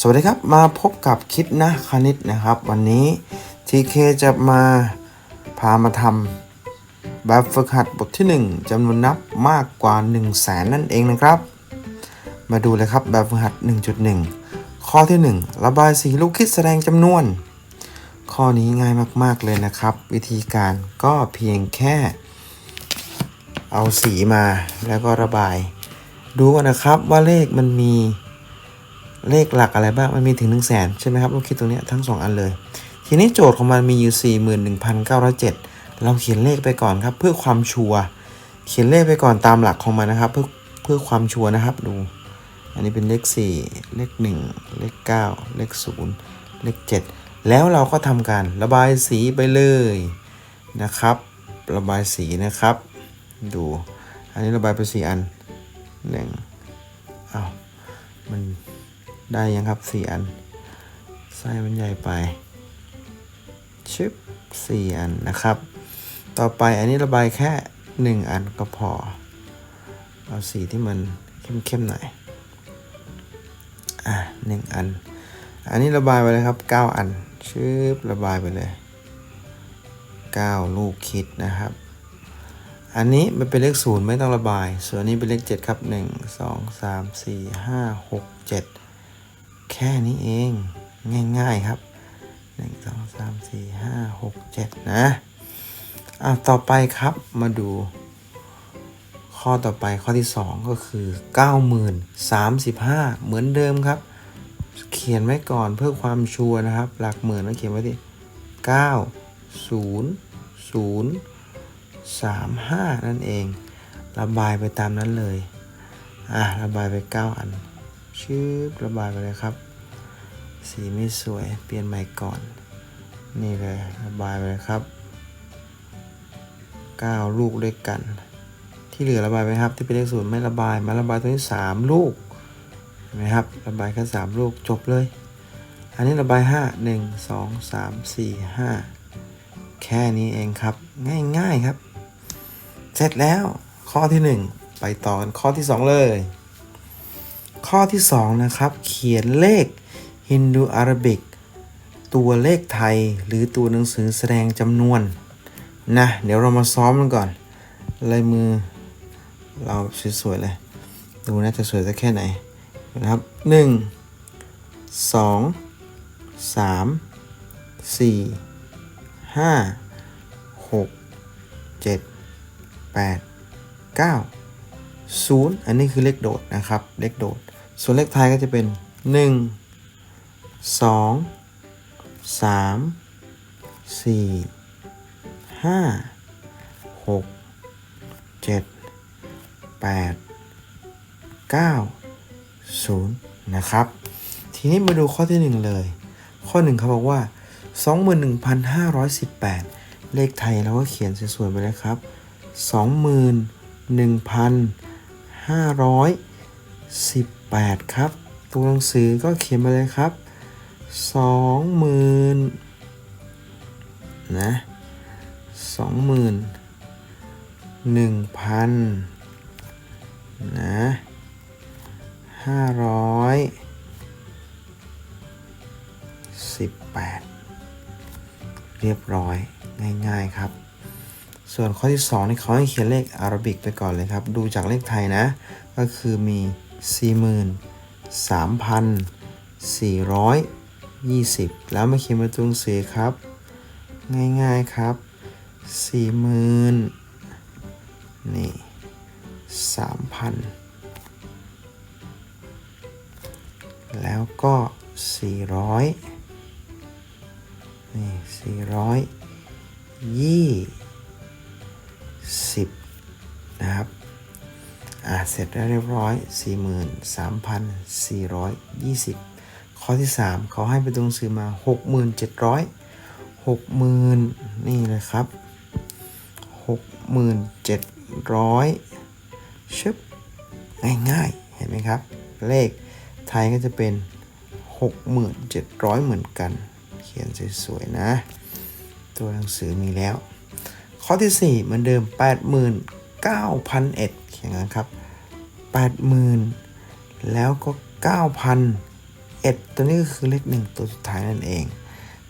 สวัสดีครับ มาพบกับคิดนะคณิตนะครับ วันนี้ TK จะมาพามาทำแบบฝึกหัดบทที่ 1จำนวนนับมากกว่า 1 0 0 0 0แสนนั่นเองนะครับ มาดูเลยครับแบบฝึกหัด 1.1 ข้อที่ 1 ระบายสีลูกคิดแสดงจำนวน ข้อนี้ง่ายมากๆเลยนะครับ วิธีการก็เพียงแค่ เอาสีมาแล้วก็ระบาย ดูกันนะครับว่าเลขมันมี เลขหลักอะไรบ้าง มันมีถึง 1 0 0 0 0แสนใช่ไหมครับลูกคิดตรงนี้ทั้ง 2 อันเลย ทีนี้โจทย์ของมันมีอยู่41,907 เราเขียนเลขไปก่อนครับ เพื่อความชัวร์ เขียนเลขไปก่อนตามหลักของมันนะครับ เพื่อเพื่อความชัวร์นะครับ ดู อันนี้เป็นเลข 4 เลข 1 เลข 9 เลข 0 เลข 7 แล้วเราก็ทำการระบายสีไปเลยนะครับ ระบายสีนะครับ ดู อันนี้ระบายไปสี่อันหนึ่งอ้าวมัน ได้ยังครับสี่อัน ไส้มันใหญ่ไปชึบสี่อันนะครับ ต่อไปอันนี้ระบายแค่หนึ่งอันก็พอ เอาสีที่มันเข้มๆหน่อย อะหนึ่งอัน อันนี้ระบายไปเลยครับ9อันชึบระบายไปเลย9ลูกคิดนะครับอันนี้มันเป็นเลขศูนย์ไม่ต้องระบาย ส่วนนี้เป็นเลข 7 ครับ 1 2 3 4 5 6 7 แค่นี้เองง่าย ๆครับ 1 2 3 4 5 6 7 นะอะต่อไปครับมาดู ข้อต่อไปข้อที่ 2 ก็คือ 90,035 เหมือนเดิมครับ เขียนไว้ก่อนเพื่อความชัวร์นะครับ หลักหมื่นแล้วเขียนไว้ที่ 9 0 0 35 นั่นเอง ระบายไปตามนั้นเลย อะ ระบายไป 9 อัน ชืบระบายไปเลยครับ สีไม่สวยเปลี่ยนใหม่ก่อน นี่เลยระบายไปเลยครับ 9 ลูกด้วยกัน ที่เหลือระบายไปครับ ที่เป็นเลขศูนย์ไม่ระบายมาระบายตรงนี้ 3 ลูกเห็นไหมครับ ระบายแค่3ลูกจบเลย อันนี้ระบาย 5 1 2 3 4 5 แค่นี้เองครับ ง่ายๆครับ เสร็จแล้วข้อที่ 1 ไปต่อกันข้อที่ 2 เลย ข้อที่ 2 นะครับ เขียนเลขฮินดูอารบิกตัวเลขไทยหรือตัวหนังสือแสดงจำนวนนะเดี๋ยวเรามาซ้อมกันก่อนลายมือเราสวยๆเลยดูนะจะสวยสักแค่ไหนนะครับ 1 2 3 4 5 6 7 8 9 0 อันนี้คือเลขโดดนะครับ เลขโดด ส่วนเลขท้ายก็จะเป็น 1 2 3 4 5 6 7 8 9 0 นะครับ ทีนี้มาดูข้อที่ 1 เลย ข้อ 1เขาบอกว่า 21,518 เลขไทยเราก็เขียนสวยๆไปเลยครับ 21,518 ครับ ตัวหนังสือก็เขียนมาเลยครับ 20,000นะ20,000 1,000นะ500 18 เรียบร้อยง่าย ๆ ครับ ส่วนข้อที่2นี่เขาให้เขียนเลขอารบิกไปก่อนเลยครับ ดูจากเลขไทยนะ ก็คือมี 43,420 แล้วมาเขียนเป็นตัวหนังสือครับ ง่ายๆครับ 40,000นี่3,000 แล้วก็ 400 นี่420 นะครับอ่าเสร็จแล้วเรียบร้อย 43,420 ข้อที่ 3 เขาให้ไปตรงซื้อมา 6,700 60,000 นี่เลยครับ 6,700 ชึบ ง่ายๆ เห็นไหมครับ เลขไทยก็จะเป็น 6,700 เหมือนกัน เขียนสวยๆนะ ตัวหนังสือมีแล้ว ข้อที่ 4 เหมือนเดิม 9,001อย่างนั้นครับ 80,000 แล้วก็ 9,000เอ็ดตัวนี้ก็คือเลขหนึ่งตัวสุดท้ายนั่นเอง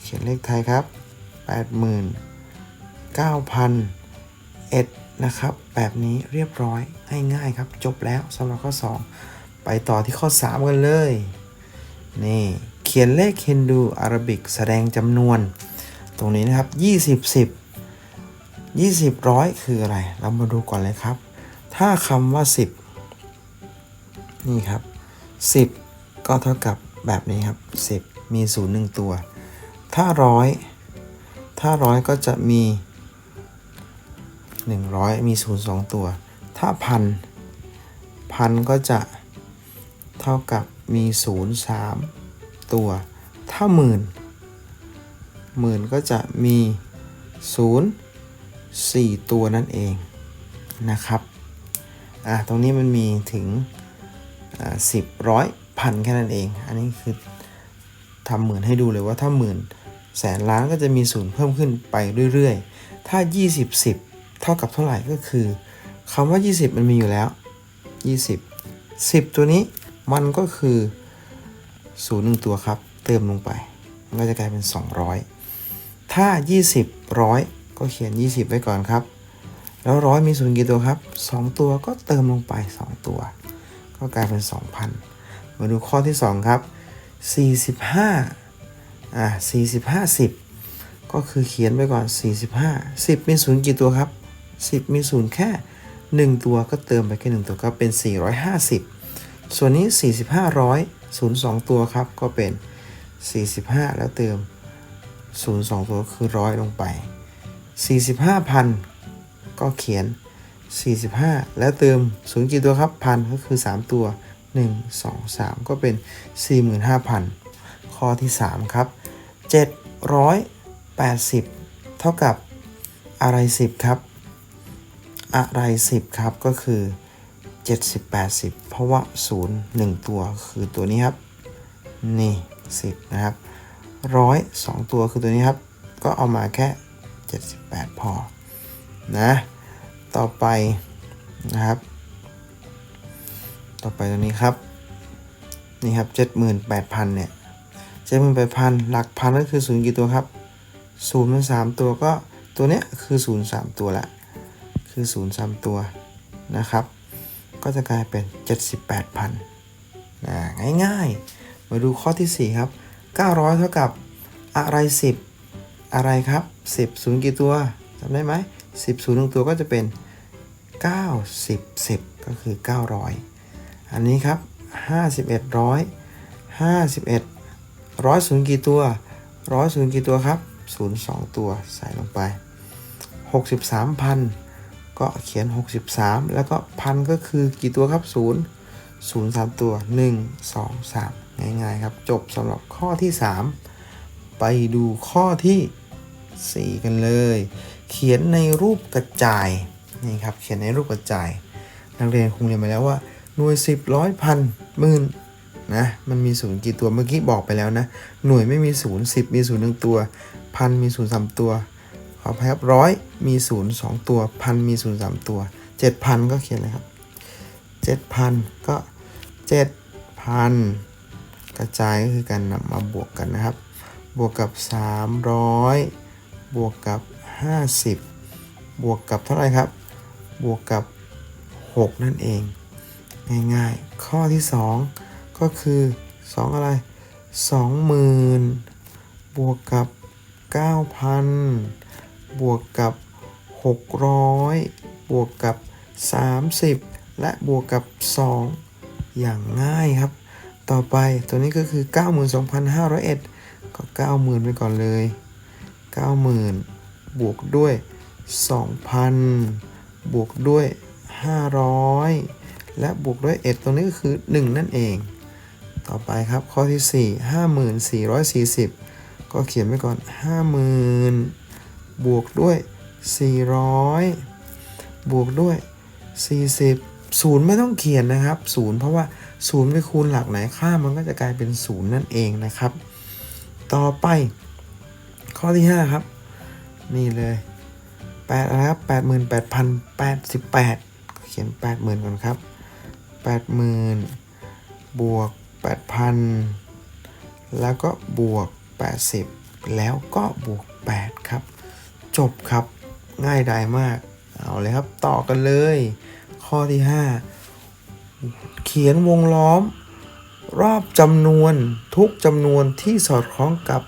เขียนเลขไทยครับแปดหมื่นเก้าพันเอ็ดนะครับ แบบนี้เรียบร้อยง่ายๆครับ จบแล้วสำหรับข้อ 2 ไปต่อที่ข้อ 3 กันเลย นี่ เขียนเลขฮินดูอาราบิกแสดงจำนวน ตรงนี้นะครับ 20 10 20ร้อยคืออะไร เรามาดูก่อนเลยครับ ถ้าคำว่า 10 นี่ครับ 10 ก็เท่ากับแบบนี้ครับ 10 มี 0 1 ตัว ถ้าร้อยถ้าร้อยก็จะมี 100 มี 0 2 ตัว ถ้าพันพันก็จะเท่ากับมี 0 3 ตัว ถ้าหมื่นหมื่นก็จะมี 0 4 ตัวนั่นเองนะครับอะตรงนี้มันมีถึงสิบร้อยพันแค่นั้นเอง อันนี้คือทำหมื่นให้ดูเลยว่าถ้าหมื่นแสนล้านก็จะมีศูนย์เพิ่มขึ้นไปเรื่อยๆ ถ้า 20 10 เท่ากับเท่าไหร่ก็คือคำว่า 20 มันมีอยู่แล้ว 20 10 ตัวนี้มันก็คือศูนย์หนึ่งตัวครับ เติมลงไป มันก็จะกลายเป็น 200 ถ้า 20ร้อย ก็เขียน 20 ไว้ก่อนครับ แล้วร้อยมีศูนย์กี่ตัวครับ 2 ตัวก็เติมลงไป 2 ตัว ก็กลายเป็น 2,000 มาดูข้อที่ 2 ครับ 45อะ45 10 ก็คือเขียนไปก่อน 45 10 มีศูนย์กี่ตัวครับ 10 มีศูนย์แค่ 1 ตัวก็เติมไปแค่1ตัวก็เป็น 450 ส่วนนี้ 45ร้อยศูนย์สองตัวครับก็เป็น 45 แล้วเติม 0 2 ตัวคือร้อยลงไป 45,000 ก็เขียน 45 แล้วเติม0กี่ตัวครับพันก็คือ 3 ตัว 1 2 3 ก็เป็น 45,000 ข้อที่ 3 ครับ 780 เท่ากับอะไร 10 ครับ อะไร 10 ครับก็คือ 70 80 เพราะว่า 0 1 ตัวคือตัวนี้ครับ นี่ 10 นะครับร้อยสองตัวคือตัวนี้ครับ ก็เอามาแค่ 78 พอ นะ ต่อไปนะครับ ต่อไปตัวนี้ครับ นี่ครับ 78,000 เนี่ย78,000 หลักพันก็คือ0กี่ตัวครับ0มัน3ตัวก็ตัวเนี้ยคือ0 3ตัวละคือ0 3ตัวนะครับ ก็จะกลายเป็น 78,000นะง่ายๆ มาดูข้อที่ 4 ครับ 900 เท่ากับอะไร 10 อะไรครับ 10 0 กี่ตัวจำได้ไหม10 0 1 ตัวก็จะเป็น 90 10 ก็คือ 900 อันนี้ครับ 51ร้อย51ร้อยศูนย์กี่ตัวร้อยศูนย์กี่ตัวครับ 0 2 ตัวใส่ลงไป 63,000 ก็เขียน 63 แล้วก็พันก็คือกี่ตัวครับ 0 0 3 ตัว 1 2 3 ง่ายๆครับ จบสำหรับข้อที่ 3 ไปดูข้อที่ 4กันเลย เขียนในรูปกระจายนี่ครับเขียนในรูปกระจาย นักเรียนคงเรียนมาแล้วว่าหน่วย10ร้อยพันหมื่นนะมันมีศูนย์กี่ตัวเมื่อกี้บอกไปแล้วนะ หน่วยไม่มีศูนย์สิบมีศูนย์หนึ่งตัว พันมีศูนย์สามตัวขออภัยครับร้อยมีศูนย์สองตัวพันมีศูนย์สามตัวเจ็ดพันก็เขียนเลยครับเจ็ดพันก็เจ็ดพันกระจายก็คือการนำมาบวกกันนะครับ บวกกับ 300 บวกกับ 50 บวกกับเท่าไหร่ครับ บวกกับ 6 นั่นเอง ง่ายๆ ข้อที่ 2 ก็คือ 2 อะไร 20,000 บวกกับ 9,000 บวกกับ 600 บวกกับ 30 และบวกกับ 2 อย่างง่ายครับ ต่อไปตัวนี้ก็คือ 92,501 ก็ 90,000 ไปก่อนเลย 90,000 บวกด้วย 2,000 บวกด้วย 500 และบวกด้วย 1 ตรงนี้ก็คือ 1 นั่นเอง ต่อไปครับข้อที่ 4 5440 ก็เขียนไว้ก่อน 50,000 บวกด้วย 400 บวกด้วย 40ศูนย์ไม่ต้องเขียนนะครับศูนย์เพราะว่าศูนย์ไปคูณหลักไหนค่ามันก็จะกลายเป็นศูนย์นั่นเองนะครับ ต่อไป ข้อที่ 5 ครับ นี่เลย8อะไรครับ88,088 เขียน 80,000 ก่อนครับ 80,000 บวก 8,000 แล้วก็บวก 80 แล้วก็บวก 8 ครับ จบครับง่ายดายมาก เอาเลยครับต่อกันเลย ข้อที่ 5 เขียนวงล้อม รอบจำนวนทุกจำนวนที่สอดคล้องกับ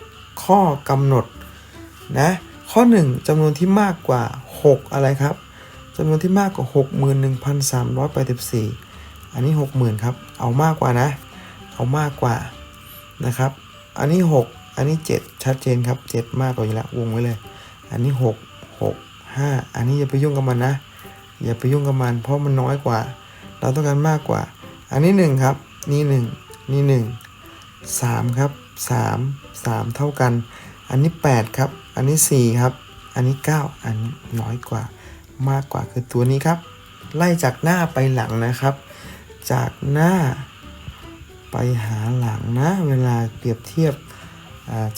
ข้อกำหนด นะข้อ 1จำนวนที่มากกว่า 6 อะไรครับจำนวนที่มากกว่า 61,384 อันนี้ 60,000 ครับ เอามากกว่านะ เอามากกว่านะครับ อันนี้ 6 อันนี้ 7 ชัดเจนครับ 7 มากกว่าอยู่แล้ววงไว้เลย อันนี้ 6 6 5 อันนี้อย่าไปยุ่งกับมันนะ อย่าไปยุ่งกับมันเพราะมันน้อยกว่า เราต้องการมากกว่า อันนี้ 1 ครับ นี่ 1 นี่ 1 3 ครับ 3 3 เท่ากัน อันนี้ 8 ครับ อันนี้ 4 ครับ อันนี้ 9 อันนี้น้อยกว่ามากกว่าคือตัวนี้ครับ ไล่จากหน้าไปหลังนะครับ จากหน้าไปหาหลังนะ เวลาเปรียบเทียบ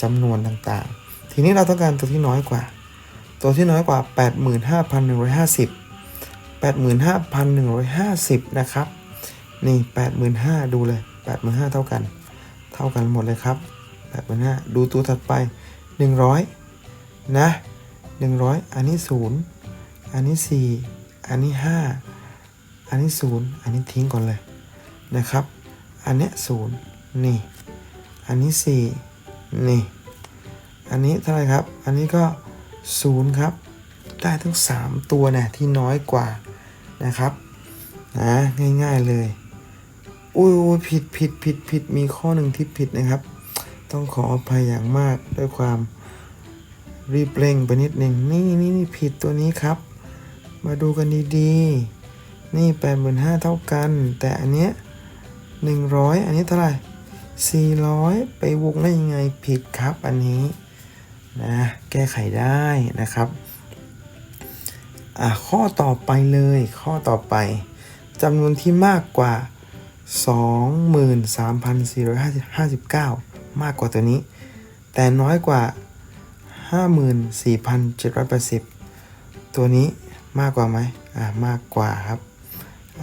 จำนวนต่างๆ ทีนี้เราต้องการตัวที่น้อยกว่า ตัวที่น้อยกว่า 85,150 85,150 นะครับ นี่ 85,000 ดูเลย 85,000 เท่ากัน เท่ากันหมดเลยครับ 85,000 ดูตัวถัดไป 100 นะ100 อันนี้ 0 อันนี้ 4 อันนี้ 5 อันนี้ 0 อันนี้ทิ้งก่อนเลยนะครับ อันเนี้ย0นี่ อันนี้ 4 นี่ อันนี้เท่าไหร่ครับ อันนี้ก็ 0 ครับ ได้ทั้ง 3 ตัวนี่ยที่น้อยกว่านะครับนะง่ายๆเลยอุ้ยอุ้ยผิดผิดผิดผิดมีข้อหนึ่งที่ผิดนะครับ ต้องขออภัยอย่างมากด้วยความรีบเร่งไปนิดหนึ่งนี่นี่นี่ผิดตัวนี้ครับ มาดูกันดีๆ นี่แปดหมื่นห้าเท่ากัน แต่อันเนี้ยหนึ่งร้อยอันนี้เท่าไหร่สี่ร้อยไปวงได้ยังไงผิดครับอันนี้นะแก้ไขได้นะครับอะข้อต่อไปเลยข้อต่อไปจำนวนที่มากกว่า 23,459 มากกว่าตัวนี้ แต่น้อยกว่า 54,780 ตัวนี้มากกว่าไหมอ่ามากกว่าครับ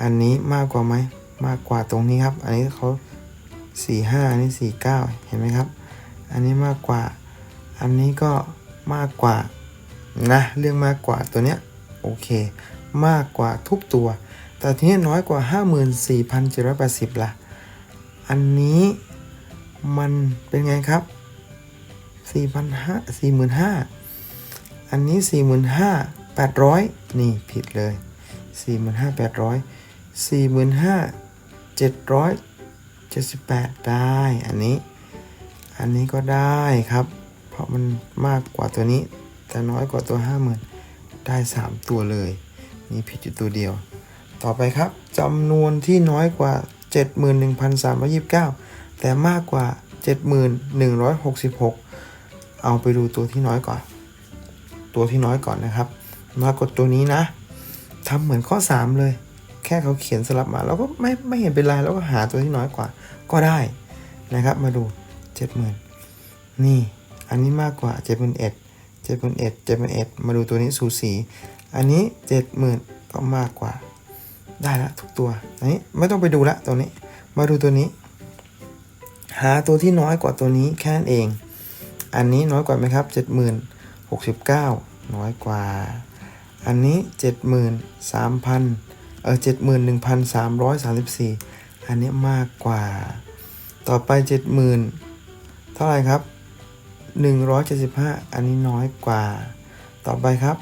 อันนี้มากกว่าไหมมากกว่าตรงนี้ครับ อันนี้เขา45อันนี้ 49 เห็นไหมครับ อันนี้มากกว่า อันนี้ก็มากกว่านะเรื่องมากกว่าตัวเนี้ยโอเค มากกว่าทุกตัว แต่ทีนี้น้อยกว่า 54,780ล่ะอันนี้ มันเป็นไงครับ4,500 45,000อันนี้45,800นี่ผิดเลย45,800 45,778ได้อันนี้ อันนี้ก็ได้ครับ เพราะมันมากกว่าตัวนี้ แต่น้อยกว่าตัว50,000ได้3ตัวเลยมีผิดอยู่ตัวเดียว ต่อไปครับจำนวนที่น้อยกว่า 71,329 แต่มากกว่า 7,166 เอาไปดูตัวที่น้อยก่อน ตัวที่น้อยก่อนนะครับน้อยกว่าตัวนี้นะทำเหมือนข้อ 3 เลย แค่เขาเขียนสลับมาเราก็ไม่ไม่เห็นเป็นไรเราก็หาตัวที่น้อยกว่า ก็ได้นะครับมาดู 70,000 นี่ อันนี้มากกว่า 71,000 71,000 71,000 มาดูตัวนี้สูสี อันนี้ 70,000 ก็มากกว่า ได้ละทุกตัวอันนี้ไม่ต้องไปดูละตัวนี้ มาดูตัวนี้ หาตัวที่น้อยกว่าตัวนี้แค่นั้นเอง อันนี้น้อยกว่าไหมครับ70,069 น้อยกว่า อันนี้ 73,000เออ71,334 อันนี้มากกว่า ต่อไป 70,000 เท่าไหร่ครับ 175 อันนี้น้อยกว่า ต่อไปครับ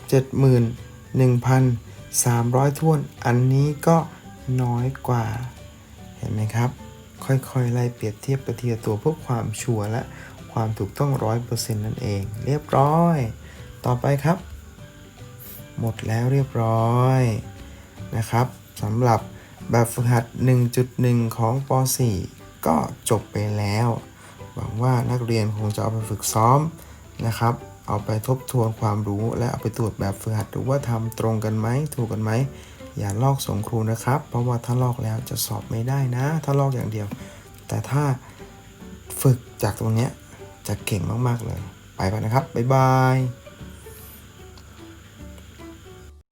71,300ท้วน อันนี้ก็น้อยกว่า เห็นไหมครับ ค่อยๆไล่เปรียบเทียบไปทีละตัวเพื่อความชัวร์และความถูกต้องร้อยเปอร์เซ็นต์นั่นเอง เรียบร้อย ต่อไปครับ หมดแล้วเรียบร้อยนะครับสำหรับแบบฝึกหัด 1.1 ของป .4 ก็จบไปแล้ว หวังว่านักเรียนคงจะเอาไปฝึกซ้อมนะครับ เอาไปทบทวนความรู้และเอาไปตรวจแบบฝึกหัดดูว่าทำตรงกันไหมถูกกันไหม อย่าลอกส่งครูนะครับ เพราะว่าถ้าลอกแล้วจะสอบไม่ได้นะ ถ้าลอกอย่างเดียว แต่ถ้าฝึกจากตรงนี้จะเก่งมาก ๆ เลย ไปก่อนนะครับ บ๊ายบาย